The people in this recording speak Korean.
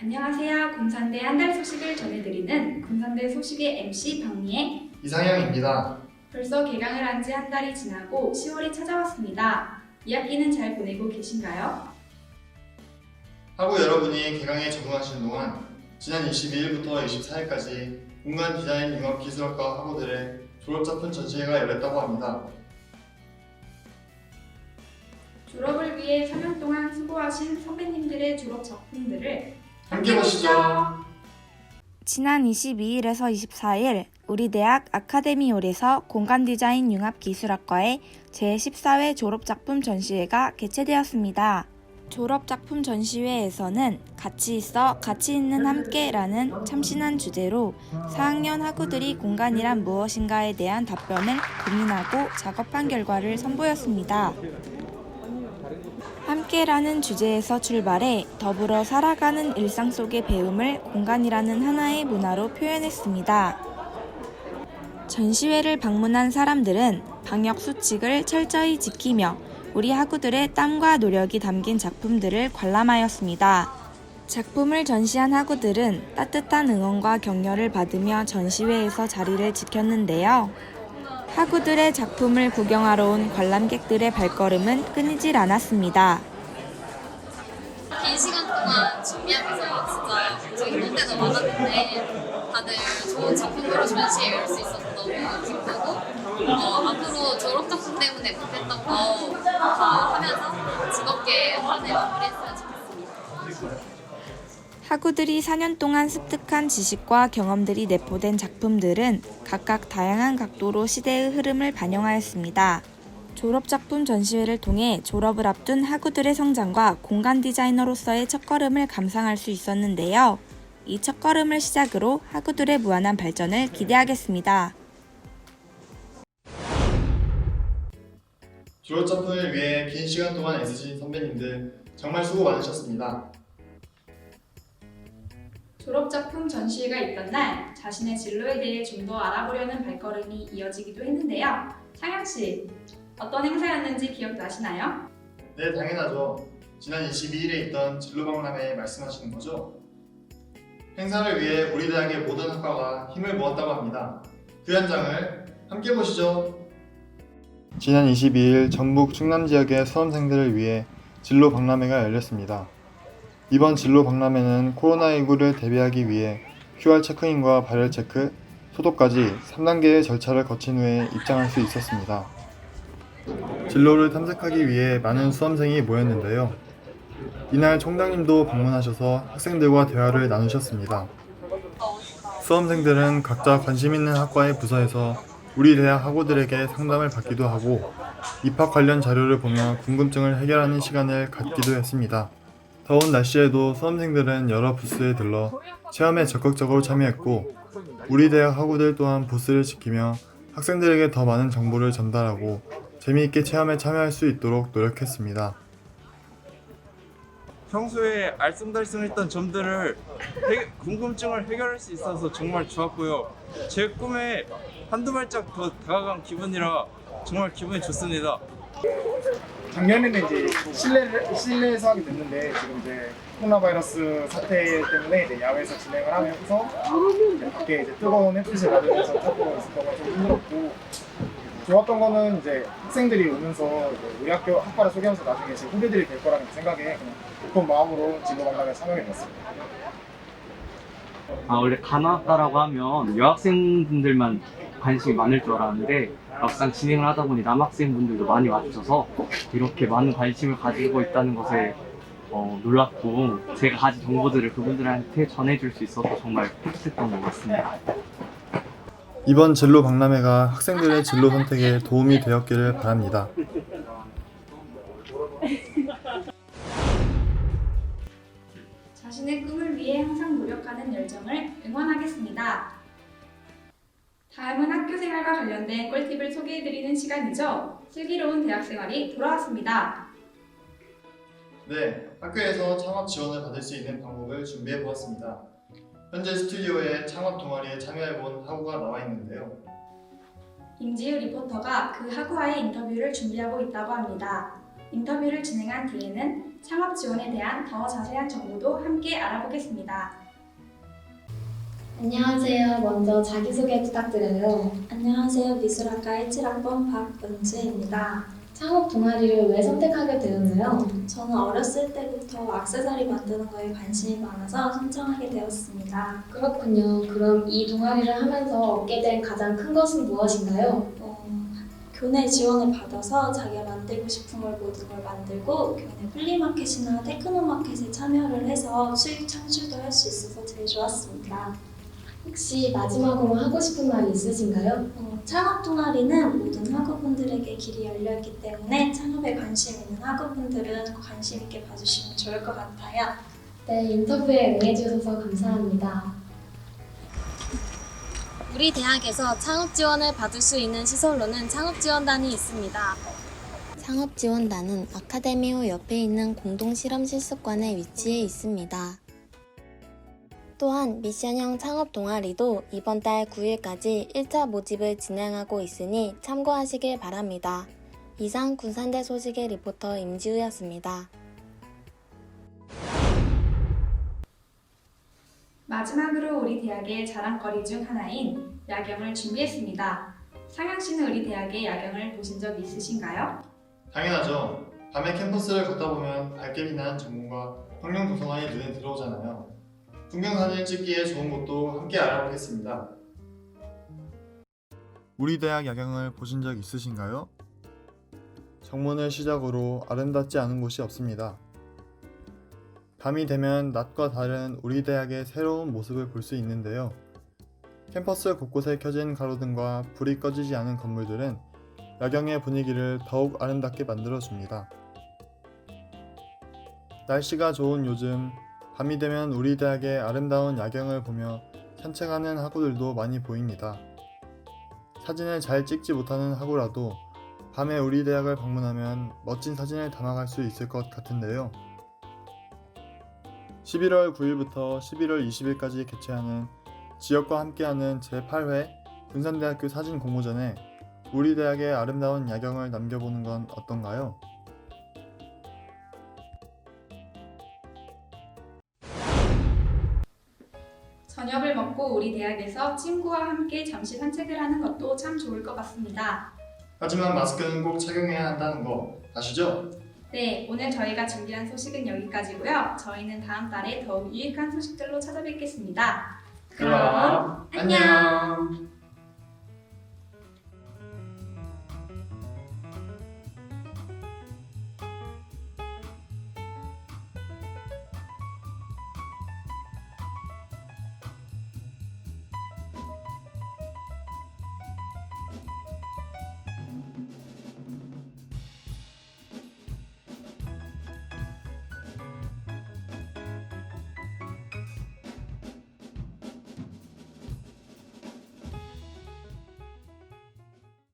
안녕하세요. 군산대 한 달 소식을 전해드리는 군산대 소식의 MC 박미애. 이상형입니다. 벌써 개강을 한 지 한 달이 지나고 10월이 찾아왔습니다. 이 학기는 잘 보내고 계신가요? 하고 여러분이 개강에 적응하시는 동안 지난 22일부터 24일까지 공간 디자인 융합 기술학과 학우들의 졸업 작품 전시회가 열렸다고 합니다. 졸업을 위해 3년 동안 수고하신 선배님들의 졸업 작품들을 함께 보시죠. 지난 22일에서 24일 우리 대학 아카데미홀에서 공간 디자인 융합 기술학과의 제14회 졸업 작품 전시회가 개최되었습니다. 졸업 작품 전시회에서는 같이 있어 가치 있는 함께라는 참신한 주제로 4학년 학우들이 공간이란 무엇인가에 대한 답변을 고민하고 작업한 결과를 선보였습니다. 함께라는 주제에서 출발해 더불어 살아가는 일상 속의 배움을 공간이라는 하나의 문화로 표현했습니다. 전시회를 방문한 사람들은 방역 수칙을 철저히 지키며 우리 학우들의 땀과 노력이 담긴 작품들을 관람하였습니다. 작품을 전시한 학우들은 따뜻한 응원과 격려를 받으며 전시회에서 자리를 지켰는데요. 학우들의 작품을 구경하러 온 관람객들의 발걸음은 끊이질 않았습니다. 긴 시간 동안 준비하면서 진짜 힘들 때도 많았는데 다들 좋은 작품으로 전시회 열수 있어서 너무 기쁘고 어, 앞으로 졸업 작품 때문에 못했던 거 다 하면서 즐겁게 한해 마무리했으면 좋겠습니다. 학우들이 4년 동안 습득한 지식과 경험들이 내포된 작품들은 각각 다양한 각도로 시대의 흐름을 반영하였습니다. 졸업작품 전시회를 통해 졸업을 앞둔 학우들의 성장과 공간 디자이너로서의 첫걸음을 감상할 수 있었는데요. 이 첫걸음을 시작으로 학우들의 무한한 발전을 기대하겠습니다. 졸업작품을 위해 긴 시간 동안 애쓰신 선배님들 정말 수고 많으셨습니다. 졸업 작품 전시회가 있던 날 자신의 진로에 대해 좀 더 알아보려는 발걸음이 이어지기도 했는데요. 상현 씨, 어떤 행사였는지 기억나시나요? 네, 당연하죠. 지난 22일에 있던 진로박람회 말씀하시는 거죠? 행사를 위해 우리 대학의 모든 학과가 힘을 모았다고 합니다. 그 현장을 함께 보시죠. 지난 22일 전북 충남 지역의 수험생들을 위해 진로 박람회가 열렸습니다. 이번 진로 박람회는 코로나19를 대비하기 위해 QR 체크인과 발열 체크, 소독까지 3단계의 절차를 거친 후에 입장할 수 있었습니다. 진로를 탐색하기 위해 많은 수험생이 모였는데요. 이날 총장님도 방문하셔서 학생들과 대화를 나누셨습니다. 수험생들은 각자 관심 있는 학과의 부서에서 우리 대학 학우들에게 상담을 받기도 하고 입학 관련 자료를 보며 궁금증을 해결하는 시간을 갖기도 했습니다. 더운 날씨에도 수험생들은 여러 부스에 들러 체험에 적극적으로 참여했고 우리 대학 학우들 또한 부스를 지키며 학생들에게 더 많은 정보를 전달하고 재미있게 체험에 참여할 수 있도록 노력했습니다. 평소에 알쏭달쏭했던 점들을 해- 궁금증을 해결할 수 있어서 정말 좋았고요. 제 꿈에 한두 발짝 더 다가간 기분이라 정말 기분이 좋습니다. 작년에는 이제 실내 실내에서 하게 됐는데 지금 이제 코로나 바이러스 사태 때문에 이제 야외에서 진행을 하면서 이제 밖에 이제 뜨거운 햇빛을 맞으면서 조금 있었던 좀 힘들었고 좋았던 거는 이제 학생들이 오면서 우리 학교 학과를 소개하면서 나중에 제 후배들이 될 거라는 생각에 기쁜 마음으로 진로 강당에 참여해 봤습니다. 아, 원래 간호학과라고 하면 여학생분들만 관심이 많을 줄 알았는데 막상 진행을 하다 보니 남학생분들도 많이 와주셔서 이렇게 많은 관심을 가지고 있다는 것에 어, 놀랐고 제가 가진 정보들을 그분들한테 전해줄 수 있어서 정말 뿌듯했던 것 같습니다. 이번 진로 박람회가 학생들의 진로 선택에 도움이 되었기를 바랍니다. 자신의 꿈을 위해 항상 노력하는 열정을 응원하겠습니다. 다음은 학교 생활과 관련된 꿀팁을 소개해드리는 시간이죠. 슬기로운 대학생활이 돌아왔습니다. 네, 학교에서 창업 지원을 받을 수 있는 방법을 준비해 보았습니다. 현재 스튜디오에 창업 동아리에 참여해 본 학우가 나와 있는데요. 임지우 리포터가 그 학우와의 인터뷰를 준비하고 있다고 합니다. 인터뷰를 진행한 뒤에는 창업 지원에 대한 더 자세한 정보도 함께 알아보겠습니다. 안녕하세요. 먼저 자기소개 부탁드려요. 안녕하세요. 미술학과 17학번 박은주입니다. 창업 동아리를 왜 선택하게 되었나요? 저는 어렸을 때부터 액세서리 만드는 거에 관심이 많아서 신청하게 되었습니다. 그렇군요. 그럼 이 동아리를 하면서 얻게 된 가장 큰 것은 무엇인가요? 어, 교내 지원을 받아서 자기가 만들고 싶은 걸 모든 걸 만들고 교내 플리마켓이나 테크노마켓에 참여를 해서 수익 창출도 할 수 있어서 제일 좋았습니다. 혹시 마지막으로 하고 싶은 말이 있으신가요? 어, 창업 동아리는 모든 학우분들에게 길이 열려 있기 때문에 창업에 관심 있는 학우분들은 관심 있게 봐주시면 좋을 것 같아요. 네, 인터뷰에 응해주셔서 감사합니다. 우리 대학에서 창업 지원을 받을 수 있는 시설로는 창업 지원단이 있습니다. 창업지원단은 아카데미호 옆에 있는 공동실험 실습관에 위치해 있습니다. 또한 미션형 창업 동아리도 이번 달 9일까지 1차 모집을 진행하고 있으니 참고하시길 바랍니다. 이상 군산대 소식의 리포터 임지우였습니다. 마지막으로 우리 대학의 자랑거리 중 하나인 야경을 준비했습니다. 상향 씨는 우리 대학의 야경을 보신 적 있으신가요? 당연하죠. 밤에 캠퍼스를 걷다 보면 밝게 빛나는 전문과 환경 도서관이 눈에 들어오잖아요. 풍경사진 찍기에 좋은 곳도 함께 알아보겠습니다. 우리 대학 야경을 보신 적 있으신가요? 정문을 시작으로 아름답지 않은 곳이 없습니다. 밤이 되면 낮과 다른 우리 대학의 새로운 모습을 볼 수 있는데요. 캠퍼스 곳곳에 켜진 가로등과 불이 꺼지지 않은 건물들은 야경의 분위기를 더욱 아름답게 만들어줍니다. 날씨가 좋은 요즘 밤이 되면 우리 대학의 아름다운 야경을 보며 산책하는 학우들도 많이 보입니다. 사진을 잘 찍지 못하는 학우라도 밤에 우리 대학을 방문하면 멋진 사진을 담아갈 수 있을 것 같은데요. 11월 9일부터 11월 20일까지 개최하는 지역과 함께하는 제8회 군산대학교 사진 공모전에 우리 대학의 아름다운 야경을 남겨보는 건 어떤가요? 우리 대학에서 친구와 함께 잠시 산책을 하는 것도 참 좋을 것 같습니다. 하지만 마스크는 꼭 착용해야 한다는 거 아시죠? 네, 오늘 저희가 준비한 소식은 여기까지고요. 저희는 다음 달에 더욱 유익한 소식들로 찾아뵙겠습니다. 그럼 안녕.